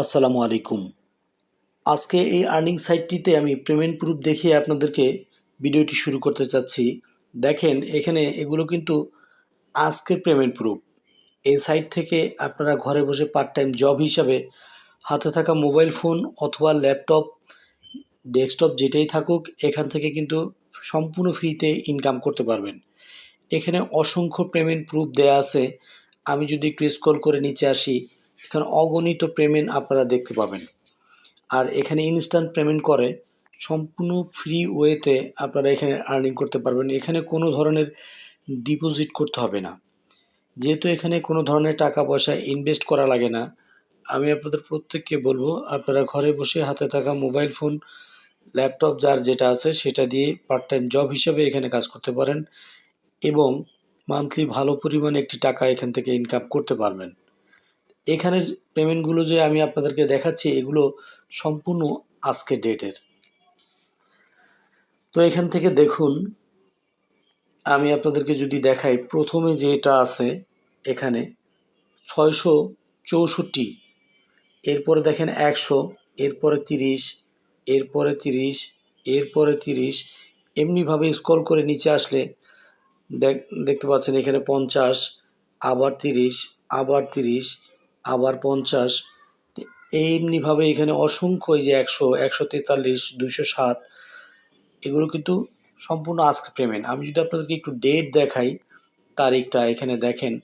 আসসালামু আলাইকুম। আজকে এই আর্নিং সাইটটিতে আমি পেমেন্ট প্রুফ দেখিয়ে আপনাদেরকে ভিডিওটি শুরু করতে চাচ্ছি। দেখেন, এখানে এগুলো কিন্তু আজকের পেমেন্ট প্রুফ এই সাইট থেকে আপনারা ঘরে বসে পার্ট টাইম জব হিসাবে হাতে থাকা মোবাইল ফোন অথবা ল্যাপটপ ডেস্কটপ যেটাই থাকুক, এখান থেকে কিন্তু সম্পূর্ণ ফ্রিতে ইনকাম করতে পারবেন। এখানে অসংখ্য পেমেন্ট প্রুফ দেয়া আছে। আমি যদি একটু স্ক্রল করে নিচে আসি এখানে অগণিত পেমেন্ট আপনারা দেখতে পাবেন। আর এখানে ইনস্ট্যান্ট পেমেন্ট করে, সম্পূর্ণ ফ্রি ওয়েতে আপনারা এখানে আর্নিং করতে পারবেন। এখানে কোনো ধরনের ডিপোজিট করতে হবে না। যেহেতু এখানে কোনো ধরনের টাকা পয়সা ইনভেস্ট করা লাগে না, আমি আপনাদের প্রত্যেককে বলব, আপনারা ঘরে বসে হাতে থাকা মোবাইল ফোন ল্যাপটপ যার যেটা আছে সেটা দিয়ে পার্ট টাইম জব হিসেবে এখানে কাজ করতে পারেন এবং মান্থলি ভালো পরিমাণে একটি টাকা এখান থেকে ইনকাম করতে পারবেন। এখানের পেমেন্টগুলো যে আমি আপনাদেরকে দেখাচ্ছি, এগুলো সম্পূর্ণ আজকে ডেটের। তো এখান থেকে দেখুন, আমি আপনাদেরকে যদি দেখাই, প্রথমে যেটা আছে এখানে, ছয়শো চৌষট্টি, এরপরে দেখেন একশো, এরপরে তিরিশ এরপরে তিরিশ এরপরে তিরিশ, এমনিভাবে স্ক্রল করে নিচে আসলে দেখ, দেখতে পাচ্ছেন এখানে পঞ্চাশ, আবার তিরিশ আবার তিরিশ আবার পঞ্চাশ। এমনিভাবে এখানে অসংখ্য এই যে একশো একশো তেতাল্লিশ দুশো সাত, এগুলো কিন্তু সম্পূর্ণ আজকে পেমেন্ট আমি যদি আপনাদেরকে একটু ডেট দেখাই, তারিখটা এখানে দেখেন,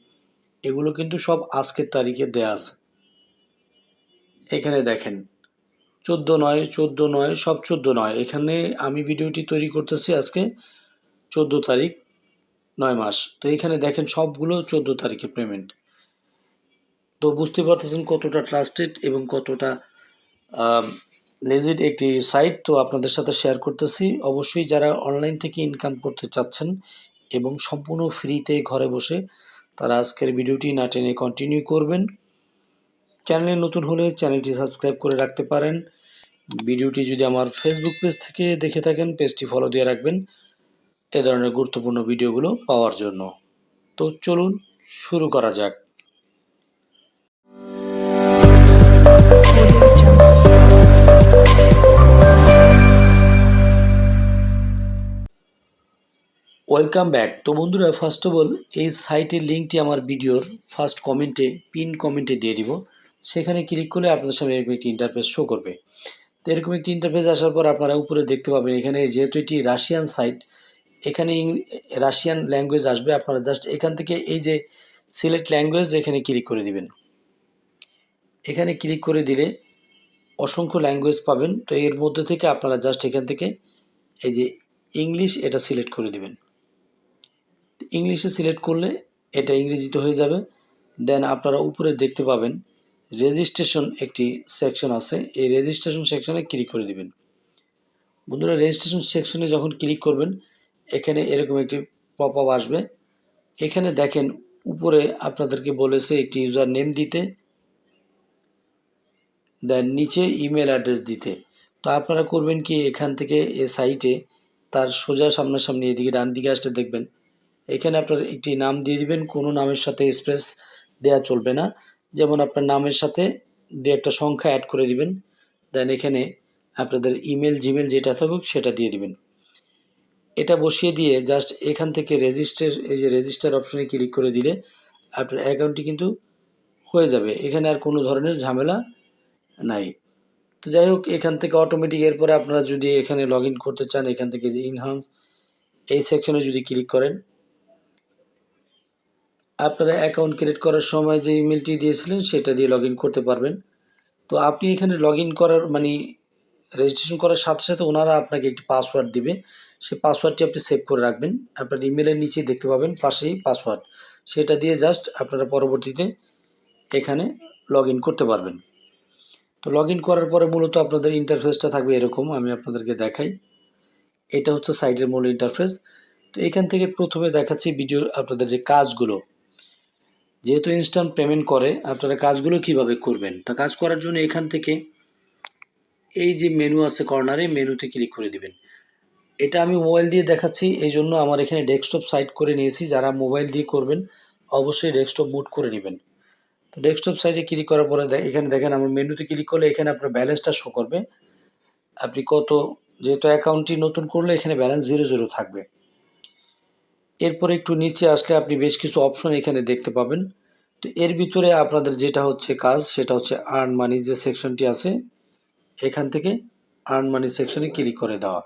এগুলো কিন্তু সব আজকের তারিখে দেয়া আছে। এখানে দেখেন, চোদ্দ নয়, চোদ্দ নয়, সব চোদ্দ নয়। এখানে আমি ভিডিওটি তৈরি করতেছি আজকে চোদ্দ তারিখ, নয় মাস। তো এখানে দেখেন সবগুলো চোদ্দ তারিখে পেমেন্ট তো বুঝতে পারতেছেন কতটা ট্রাস্টেড এবং কতটা লেজিড একটি সাইট তো আপনাদের সাথে শেয়ার করতেছি। অবশ্যই যারা অনলাইন থেকে ইনকাম করতে চাচ্ছেন এবং সম্পূর্ণ ফ্রিতে ঘরে বসে তারা আজকের ভিডিওটি না টেনে কন্টিনিউ করবেন। চ্যানেলে নতুন হলে চ্যানেলটি সাবস্ক্রাইব করে রাখতে পারেন। ভিডিওটি যদি আমার ফেসবুক পেজ থেকে দেখে থাকেন পেজটি ফলো দিয়ে রাখবেন এ ধরনের গুরুত্বপূর্ণ ভিডিওগুলো পাওয়ার জন্য। তো চলুন শুরু করা যাক। ওয়েলকাম ব্যাক তো বন্ধুরা ফার্স্ট অফ অল এই সাইটের লিঙ্কটি আমার ভিডিওর ফার্স্ট কমেন্টে পিন কমেন্টে দিয়ে দিব। সেখানে ক্লিক করলে আপনাদের সামনে এরকম একটি ইন্টারফেস শো করবে। তো এরকম একটি ইন্টারফেস আসার পর আপনারা উপরে দেখতে পাবেন, এখানে যেহেতু এটি রাশিয়ান সাইট এখানে রাশিয়ান ল্যাঙ্গুয়েজ আসবে। আপনারা জাস্ট এখান থেকে এই যে সিলেক্ট ল্যাঙ্গুয়েজ এখানে ক্লিক করে দিবেন। এখানে ক্লিক করে দিলে অসংখ্য ল্যাঙ্গুয়েজ পাবেন। তো এর মধ্যে থেকে আপনারা জাস্ট এখান থেকে এই যে ইংলিশ এটা সিলেক্ট করে দিবেন। ইংলিশে সিলেক্ট করলে এটা ইংরেজিতে হয়ে যাবে। দেন আপনারা উপরে দেখতে পাবেন রেজিস্ট্রেশন একটি সেকশন আছে। এই রেজিস্ট্রেশন সেকশনে ক্লিক করে দিবেন। বন্ধুরা রেজিস্ট্রেশন সেকশনে যখন ক্লিক করবেন, এখানে এরকম একটি পপ আপ আসবে। এখানে দেখেন, উপরে আপনাদেরকে বলেছে একটি ইউজার নেম দিতে দেন নিচে ইমেল অ্যাড্রেস দিতে। তো আপনারা করবেন কি, এখান থেকে এ সাইটে তার সোজা সামনাসামনি এদিকে ডান দিকে আসতে দেখবেন। এখানে আপনার একটি নাম দিয়ে দিবেন, কোনো নামের সাথে স্পেস দেয়া চলবে না। যেমন আপনার নামের সাথে দু একটা সংখ্যা অ্যাড করে দিবেন। দেন এখানে আপনাদের ইমেল জিমেল যেটা থাকুক সেটা দিয়ে দিবেন। এটা বসিয়ে দিয়ে জাস্ট এখান থেকে রেজিস্টার এই যে রেজিস্টার অপশনে ক্লিক করে দিলে আপনার অ্যাকাউন্টটি কিন্তু হয়ে যাবে। এখানে আর কোনো ধরনের ঝামেলা নাই। তো যাই হোক, এখান থেকে অটোমেটিক এরপরে আপনারা যদি এখানে লগ করতে চান, এখান থেকে যে ইনহান্স এই সেকশনে যদি ক্লিক করেন আপনারা অ্যাকাউন্ট ক্রিয়েট করার সময় যে ইমেলটি দিয়েছিলেন সেটা দিয়ে লগ করতে পারবেন। তো আপনি এখানে লগ করার মানে রেজিস্ট্রেশন করার সাথে সাথে ওনারা আপনাকে একটি পাসওয়ার্ড দিবে। সেই পাসওয়ার্ডটি আপনি সেভ করে রাখবেন। আপনার ইমেলের নিচে দেখতে পাবেন, পাশেই পাসওয়ার্ড সেটা দিয়ে জাস্ট আপনারা পরবর্তীতে এখানে লগ করতে পারবেন। তো লগ করার পরে মূলত আপনাদের ইন্টারফেসটা থাকবে এরকম, আমি আপনাদেরকে দেখাই। এটা হচ্ছে সাইটের মূল ইন্টারফেস তো এখান থেকে প্রথমে দেখাচ্ছি ভিডিও আপনাদের যে কাজগুলো যেহেতু ইনস্ট্যান্ট পেমেন্ট করে, আপনারা কাজগুলো কীভাবে করবেন? তা কাজ করার জন্য এখান থেকে এই যে মেনু আছে কর্নারে মেনুতে ক্লিক করে দিবেন। এটা আমি মোবাইল দিয়ে দেখাচ্ছি, এই জন্য আমার এখানে ডেস্কটপ সাইট করে নিয়েছি। যারা মোবাইল দিয়ে করবেন, অবশ্যই ডেস্কটপ মুট করে নেবেন। তো ডেস্কটপ সাইডে ক্লিক করার পরে এখানে দেখেন, আমার মেনুতে ক্লিক করলে এখানে আপনার ব্যালেন্সটা শো করবে। আপনি কত যেহেতু অ্যাকাউন্টটি নতুন করলে এখানে ব্যালেন্স জিরো জিরো থাকবে। এরপরে একটু নিচে আসলে আপনি বেশ কিছু অপশন এখানে দেখতে পাবেন। তো এর ভিতরে আপনাদের যেটা হচ্ছে কাজ, সেটা হচ্ছে আর্ন মানি যে সেকশনটি আছে, এখান থেকে আর্ন মানি সেকশনে ক্লিক করে দেওয়া।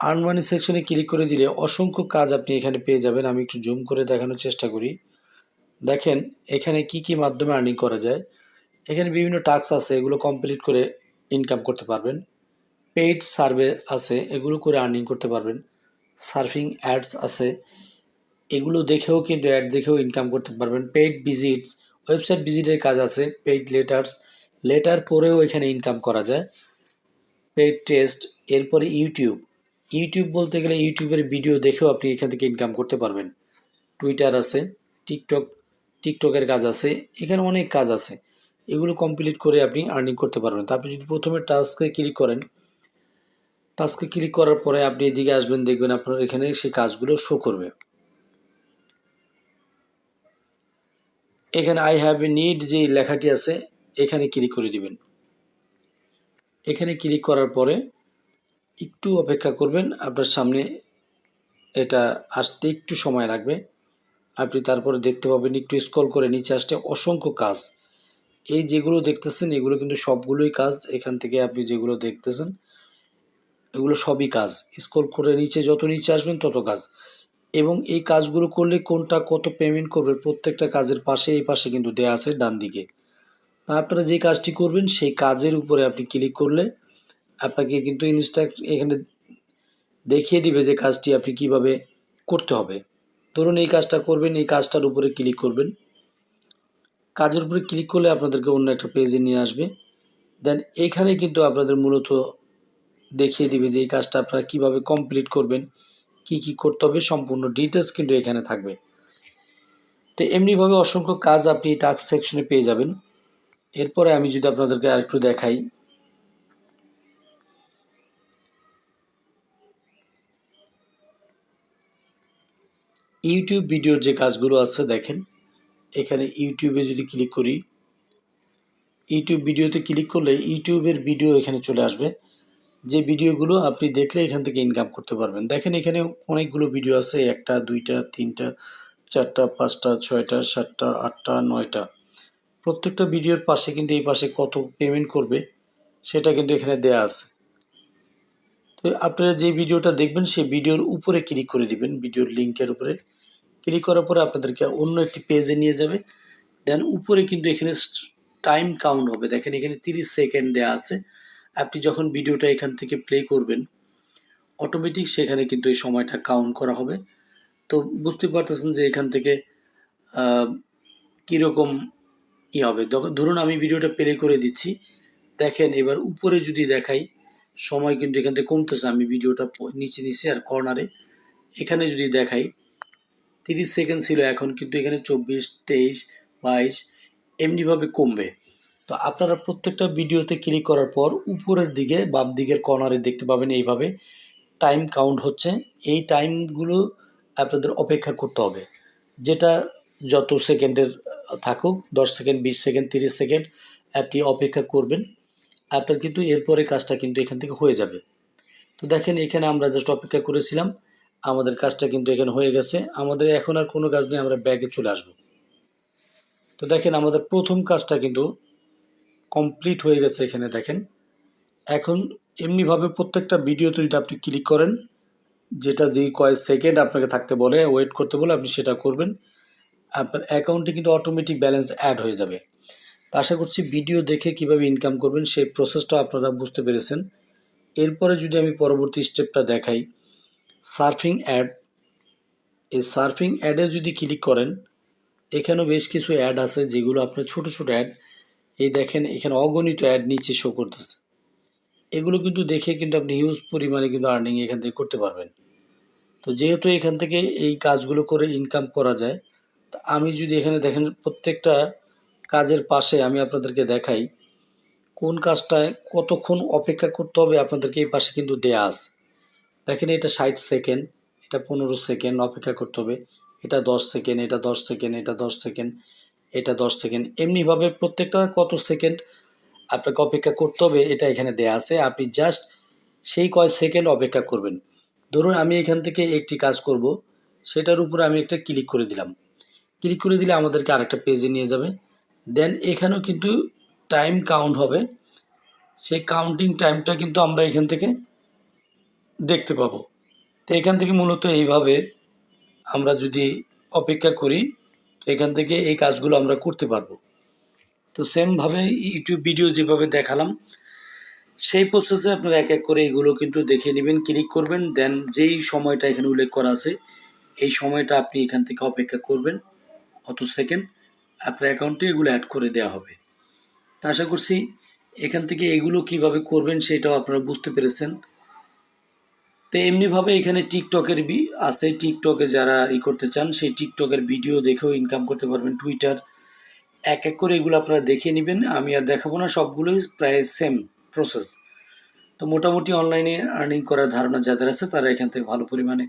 আর্ন মানি সেকশনে ক্লিক করে দিলে অসংখ্য কাজ আপনি এখানে পেয়ে যাবেন। আমি একটু জুম করে দেখানোর চেষ্টা করি। দেখেন, এখানে কি কি মাধ্যমে আর্নিং করা যায়? এখানে বিভিন্ন টাস্ক আছে, এগুলো কমপ্লিট করে ইনকাম করতে পারবেন। পেইড সার্ভে আছে, এগুলো করে আর্নিং করতে পারবেন। সার্ফিং অ্যাডস আছে। এগুলো দেখেও কিন্তু অ্যাড দেখেও ইনকাম করতে পারবেন। পেইড ভিজিটস ওয়েবসাইট ভিজিটের কাজ আছে পেইড লেটার্স লেটার পরেও এখানে ইনকাম করা যায়। পেইড টেস্ট এরপরে ইউটিউব ইউটিউব বলতে গেলে ইউটিউবের ভিডিও দেখেও আপনি এখান থেকে ইনকাম করতে পারবেন। টুইটার আছে টিকটক টিকটকের কাজ আছে, এখানে অনেক কাজ আছে। এগুলো কমপ্লিট করে আপনি আর্নিং করতে পারবেন। তারপরে যদি প্রথমে টাস্কে ক্লিক করেন টাস্কে ক্লিক করার পরে আপনি এদিকে আসবেন, দেখবেন আপনার এখানে সেই কাজগুলো শো করবে। এখানে আই হ্যাভ এ নিড যে লেখাটি আছে, এখানে ক্লিক করে দিবেন। এখানে ক্লিক করার পরে একটু অপেক্ষা করবেন, আপনার সামনে এটা আসতে একটু সময় লাগবে। আপনি তারপরে দেখতে পাবেন, একটু স্ক্রল করে নিচে আসতে অসংখ্য কাজ। এই যেগুলো দেখতেছেন, এগুলো কিন্তু সবগুলোই কাজ। এখান থেকে আপনি যেগুলো দেখতেছেন এগুলো সবই কাজ। স্ক্রল করে নিচে যত নিচে আসবেন তত কাজ। এবং এই কাজগুলো করলে কোনটা কত পেমেন্ট করবে প্রত্যেকটা কাজের পাশে, এই পাশে কিন্তু দেয়া আছে ডান দিকে। তা আপনারা যে কাজটি করবেন সেই কাজের উপরে আপনি ক্লিক করলে আপনাকে কিন্তু ইনস্ট্রাক্ট এখানে দেখিয়ে দিবে যে কাজটি আপনি কীভাবে করতে হবে। ধরুন এই কাজটা করবেন, এই কাজটার উপরে ক্লিক করবেন। কাজের উপরে ক্লিক করলে আপনাদেরকে অন্য একটা পেজে নিয়ে আসবে। দেন এখানে কিন্তু আপনাদের মূলত দেখিয়ে দিবে যে এই কাজটা আপনারা কীভাবে কমপ্লিট করবেন, কি কি করতে হবে, সম্পূর্ণ ডিটেলস কিন্তু এখানে থাকবে। তো এমনিভাবে অসংখ্য কাজ আপনি টাস্ক সেকশনে পেয়ে যাবেন। এরপরে আমি যদি আপনাদেরকে আরেকটু দেখাই। ইউটিউব ভিডিওর যে কাজগুলো আছে দেখেন, এখানে ইউটিউবে যদি ক্লিক করি ইউটিউব ভিডিওতে ক্লিক করলে ইউটিউবের ভিডিও এখানে চলে আসবে। যে ভিডিওগুলো আপনি দেখলে এখান থেকে ইনকাম করতে পারবেন। দেখেন এখানে অনেকগুলো ভিডিও আছে, একটা, দুইটা, তিনটা, চারটা, পাঁচটা, ছয়টা, সাতটা, আটটা, নয়টা। প্রত্যেকটা ভিডিওর পাশে কিন্তু এই পাশে কত পেমেন্ট করবে সেটা কিন্তু এখানে দেয়া আছে। তো আপনারা যে ভিডিওটা দেখবেন, সেই ভিডিওর উপরে ক্লিক করে দিবেন, ভিডিওর লিঙ্কের উপরে। ক্লিক করার পরে আপনাদেরকে অন্য একটি পেজে নিয়ে যাবে। দেন উপরে কিন্তু এখানে টাইম কাউন্ট হবে। দেখেন এখানে তিরিশ সেকেন্ড দেওয়া আছে। আপনি যখন ভিডিওটা এখান থেকে প্লে করবেন অটোমেটিক সেখানে কিন্তু এই সময়টা কাউন্ট করা হবে। তো বুঝতে পারতেছেন যে এখান থেকে কীরকম ই হবে। ধরুন আমি ভিডিওটা প্লে করে দিচ্ছি। দেখেন এবার উপরে যদি দেখাই, সময় কিন্তু এখান থেকে কমতেছে। আমি ভিডিওটা নিচে নিচে আর কর্নারে এখানে যদি দেখাই, তিরিশ সেকেন্ড ছিল, এখন কিন্তু এখানে চব্বিশ, তেইশ, বাইশ, এমনিভাবে কমবে। তো আপনারা প্রত্যেকটা ভিডিওতে ক্লিক করার পর উপরের দিকে বাম দিকের কর্নারে দেখতে পাবেন এইভাবে টাইম কাউন্ট হচ্ছে। এই টাইমগুলো আপনাদের অপেক্ষা করতে হবে। যেটা যত সেকেন্ডের থাকুক, দশ সেকেন্ড, বিশ সেকেন্ড, তিরিশ সেকেন্ড, আপনি অপেক্ষা করবেন। আপনার কিন্তু এরপরে কাজটা কিন্তু এখান থেকে হয়ে যাবে। তো দেখেন, এখানে আমরা জাস্ট অপেক্ষা করেছিলাম। আমাদের কাজটা কিন্তু এখানে হয়ে গেছে। আমাদের এখন আর কোনো কাজ নেই, আমরা ব্যাগে চলে আসব। তো দেখেন, আমাদের প্রথম কাজটা কিন্তু কমপ্লিট হয়ে গেছে এখানে দেখেন। এখন এমনিভাবে প্রত্যেকটা ভিডিওতে যদি আপনি ক্লিক করেন, যেটা যেই কয়েক সেকেন্ড আপনাকে থাকতে বলে ওয়েট করতে বলে, আপনি সেটা করবেন। আপনার অ্যাকাউন্টে কিন্তু অটোমেটিক ব্যালেন্স অ্যাড হয়ে যাবে। আশা করছি ভিডিও দেখে কীভাবে ইনকাম করবেন, সেই প্রসেসটা আপনারা বুঝতে পেরেছেন। এরপরে যদি আমি পরবর্তী স্টেপটা দেখাই সার্ফিং অ্যাড এই সার্ফিং অ্যাডে যদি ক্লিক করেন, এখানেও বেশ কিছু অ্যাড আছে যেগুলো আপনার ছোট ছোট অ্যাড এই দেখেন, এখানে অগণিত অ্যাড নিচে শো করতেছে। এগুলো কিন্তু দেখে কিন্তু আপনি হিউজ পরিমাণে কিন্তু আর্নিং এখান থেকে করতে পারবেন। তো যেহেতু এখান থেকে এই কাজগুলো করে ইনকাম করা যায়, তো আমি যদি এখানে দেখেন, প্রত্যেকটা কাজের পাশে আমি আপনাদেরকে দেখাই, কোন কাজটায় কতক্ষণ অপেক্ষা করতে হবে আপনাদেরকে এই পাশে কিন্তু দেয়া আছে। দেখেন, এটা ষাট সেকেন্ড এটা পনেরো সেকেন্ড অপেক্ষা করতে হবে, এটা দশ সেকেন্ড এটা দশ সেকেন্ড এটা দশ সেকেন্ড এটা দশ সেকেন্ড। এমনিভাবে প্রত্যেকটা কত সেকেন্ড আপনাকে অপেক্ষা করতে হবে, এটা এখানে দেয়া আছে। আপনি জাস্ট সেই কয় সেকেন্ড অপেক্ষা করবেন। ধরুন আমি এখান থেকে একটি কাজ করব, সেটার উপরে আমি একটা ক্লিক করে দিলাম। ক্লিক করে দিলে আমাদেরকে আরেকটা পেজে নিয়ে যাবে। দেন এখানেও কিন্তু টাইম কাউন্ট হবে। সেই কাউন্টিং টাইমটা কিন্তু আমরা এখান থেকে দেখতে পাবো। তো এখান থেকে মূলত এইভাবে আমরা যদি অপেক্ষা করি এখান থেকে এই কাজগুলো আমরা করতে পারব। তো সেমভাবে ইউটিউব ভিডিও যেভাবে দেখালাম, সেই প্রসেসে আপনারা এক এক করে এগুলো কিন্তু দেখে নেবেন ক্লিক করবেন দেন যেই সময়টা এখানে উল্লেখ করা আছে, এই সময়টা আপনি এখান থেকে অপেক্ষা করবেন, কত সেকেন্ড আপনার অ্যাকাউন্টে এগুলো অ্যাড করে দেওয়া হবে। তা আশা করছি এখান থেকে এগুলো কীভাবে করবেন সেটাও আপনারা বুঝতে পেরেছেন। তো এমনিভাবে এখানে টিকটকের বি- আছে টিকটকে যারা ই করতে চান, সেই টিকটকের ভিডিও দেখেও ইনকাম করতে পারবেন। টুইটার এক এক করে এগুলো আপনারা দেখে নেবেন। আমি আর দেখাবো না, সবগুলোই প্রায় সেম প্রসেস তো মোটামুটি অনলাইনে আর্নিং করার ধারণা যাদের আছে, তারা এখান থেকে ভালো পরিমাণে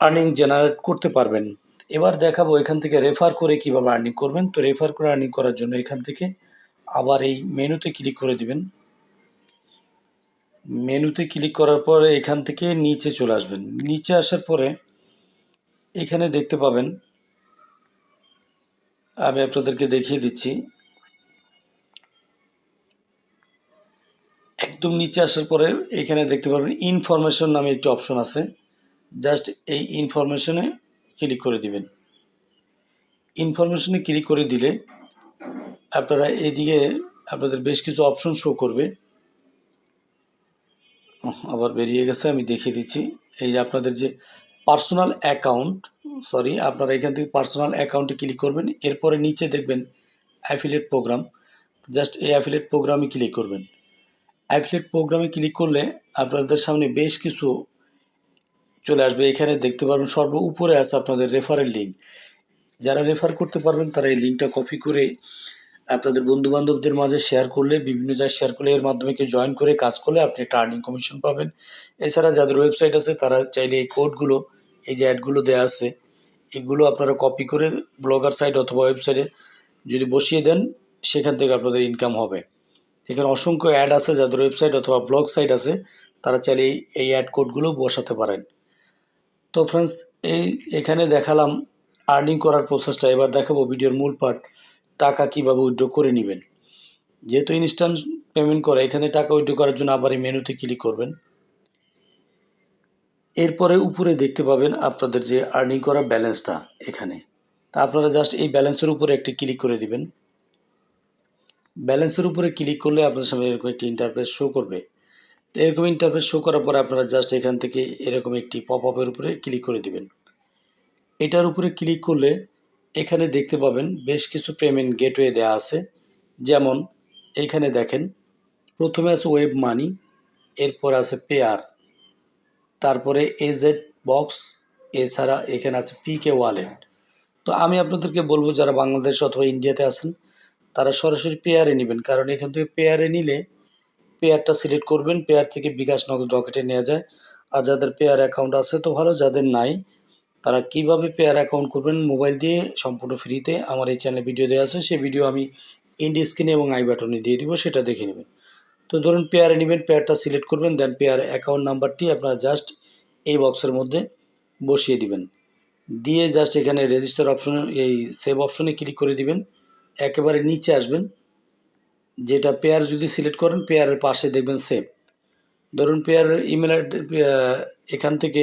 আর্নিং জেনারেট করতে পারবেন। এবার দেখাবো এখান থেকে রেফার করে কীভাবে আর্নিং করবেন। তো রেফার করে আর্নিং করার জন্য এখান থেকে আবার এই মেনুতে ক্লিক করে দিবেন। মেনুতে ক্লিক করার পরে এখান থেকে নিচে চলে আসবেন। নিচে আসার পরে এখানে দেখতে পাবেন, আমি আপনাদেরকে দেখিয়ে দিচ্ছি। একদম নিচে আসার পরে এখানে দেখতে পাবেন ইনফরমেশন নামে একটি অপশন আছে। জাস্ট এই ইনফরমেশনে ক্লিক করে দিবেন। ইনফরমেশনে ক্লিক করে দিলে আপনারা এদিকে আপনাদের বেশ কিছু অপশন শো করবে। আবার বেরিয়ে গেছে, আমি দেখিয়ে দিচ্ছি। এই যে আপনাদের যে পার্সোনাল অ্যাকাউন্ট সরি আপনারা এখান থেকে পার্সোনাল অ্যাকাউন্টে ক্লিক করবেন, এরপরে নিচে দেখবেন অ্যাফিলিয়েট প্রোগ্রাম জাস্ট এই অ্যাফিলেট প্রোগ্রামে ক্লিক করবেন। অ্যাফিলিয়েট প্রোগ্রামে ক্লিক করলে আপনাদের সামনে বেশ কিছু চলে আসবে। এখানে দেখতে পারবেন সর্ব উপরে আছে আপনাদের রেফারেল লিঙ্ক যারা রেফার করতে পারবেন, তারা এই লিঙ্কটা কপি করে আপনাদের বন্ধু বান্ধবদের মাঝে শেয়ার করলে, বিভিন্ন জায়গায় শেয়ার করলে এর মাধ্যমে কেউ জয়েন করে কাজ করলে আপনি একটা আর্নিং কমিশন পাবেন। এছাড়া যাদের ওয়েবসাইট আছে, তারা চাইলে এই কোডগুলো এই যে অ্যাডগুলো দেওয়া আছে, এগুলো আপনারা কপি করে ব্লগার সাইট অথবা ওয়েবসাইটে যদি বসিয়ে দেন, সেখান থেকে আপনাদের ইনকাম হবে। এখানে অসংখ্য অ্যাড আছে যাদের ওয়েবসাইট অথবা ব্লগ সাইট আছে, তারা চাইলে এই- অ্যাড কোডগুলো বসাতে পারেন। তো ফ্রেন্ডস এই, এখানে দেখালাম আর্নিং করার প্রসেসটা এবার দেখাবো ভিডিওর মূল পার্ট টাকা কীভাবে উইথড্র করে নেবেন? যেহেতু ইনস্ট্যান্ট পেমেন্ট করে, এখানে টাকা উইথড্র করার জন্য আবার এই মেনুতে ক্লিক করবেন। এরপরে উপরে দেখতে পাবেন আপনাদের যে আর্নিং করা ব্যালেন্সটা এখানে। তা আপনারা জাস্ট এই ব্যালেন্সের উপরে একটি ক্লিক করে দিবেন। ব্যালেন্সের উপরে ক্লিক করলে আপনার সামনে এরকম একটি ইন্টারফেস শো করবে। তো এরকম ইন্টারফেস শো করার পরে আপনারা জাস্ট এখান থেকে এরকম একটি পপ আপের উপরে ক্লিক করে দিবেন। এটার উপরে ক্লিক করলে এখানে দেখতে পাবেন বেশ কিছু পেমেন্ট গেটওয়ে দেওয়া আছে। যেমন এইখানে দেখেন, প্রথমে আছে ওয়েব মানি, এরপর আছে পেয়ার, তারপরে এজেড বক্স, এছাড়া এখানে আছে পিকে ওয়ালেট। তো আমি আপনাদেরকে বলব, যারা বাংলাদেশ অথবা ইন্ডিয়াতে আছেন, তারা সরাসরি পেয়ারে নেবেন। কারণ এখান থেকে পেয়ারে নিলে পেয়ারটা সিলেক্ট করবেন, পেয়ার থেকে বিকাশ নগদ রকেটে নেওয়া যায়। আর যাদের পেয়ার অ্যাকাউন্ট আছে, তো ভালো, যাদের নাই তারা কীভাবে পেয়ার অ্যাকাউন্ট করবেন মোবাইল দিয়ে, সম্পূর্ণ ফ্রিতে আমার এই চ্যানেলে ভিডিও দেওয়া আছে, সেই ভিডিও আমি ইন্ডি স্ক্রিনে এবং আই বাটনে দিয়ে দিব, সেটা দেখে নেবেন। তো ধরুন পেয়ারে নেবেন পেয়ারটা সিলেক্ট করবেন দেন পেয়ার অ্যাকাউন্ট নাম্বারটি আপনারা জাস্ট এই বক্সের মধ্যে বসিয়ে দিবেন। দিয়ে জাস্ট এখানে রেজিস্টার অপশনে এই সেভ অপশনে ক্লিক করে দিবেন, একেবারে নিচে আসবেন। যেটা পেয়ার যদি সিলেক্ট করেন পেয়ারের পাশে দেখবেন সেভ ধরুন পেয়ারের ইমেল এখান থেকে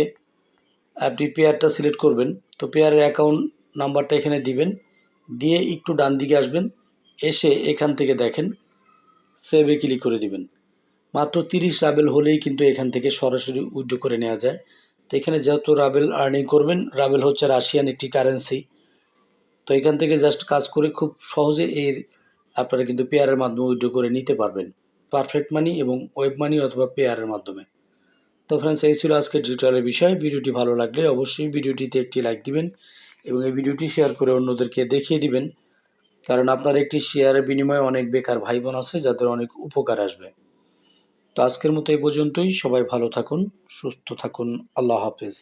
আপনি পেয়ারটা সিলেক্ট করবেন। তো পেয়ারের অ্যাকাউন্ট নাম্বারটা এখানে দিবেন। দিয়ে একটু ডান দিকে আসবেন। এসে এখান থেকে দেখেন সেভে ক্লিক করে দিবেন। মাত্র তিরিশ রাবেল হলেই কিন্তু এখান থেকে সরাসরি উইথড্র করে নেওয়া যায়। তো এখানে যেহেতু রাবেল আর্নিং করবেন, রাবেল হচ্ছে রাশিয়ান একটি কারেন্সি তো এখান থেকে জাস্ট কাজ করে খুব সহজে এর আপনারা কিন্তু পেয়ারের মাধ্যমে উইথড্র করে নিতে পারবেন। পারফেক্ট মানি এবং ওয়েব মানি অথবা পেয়ারের মাধ্যমে। তো ফ্রেন্ডস এই ছিল আজকের টিউটোরিয়ালের বিষয়। ভিডিওটি ভালো লাগলে অবশ্যই ভিডিওটিতে একটি লাইক দিবেন এবং এই ভিডিওটি শেয়ার করে অন্যদেরকে দেখিয়ে দিবেন। কারণ আপনার একটি শেয়ারের বিনিময়ে অনেক বেকার ভাই বোন আছে, যাদের অনেক উপকার আসবে। তো আজকের মতো এই পর্যন্তই। সবাই ভালো থাকুন, সুস্থ থাকুন। আল্লাহ হাফেজ।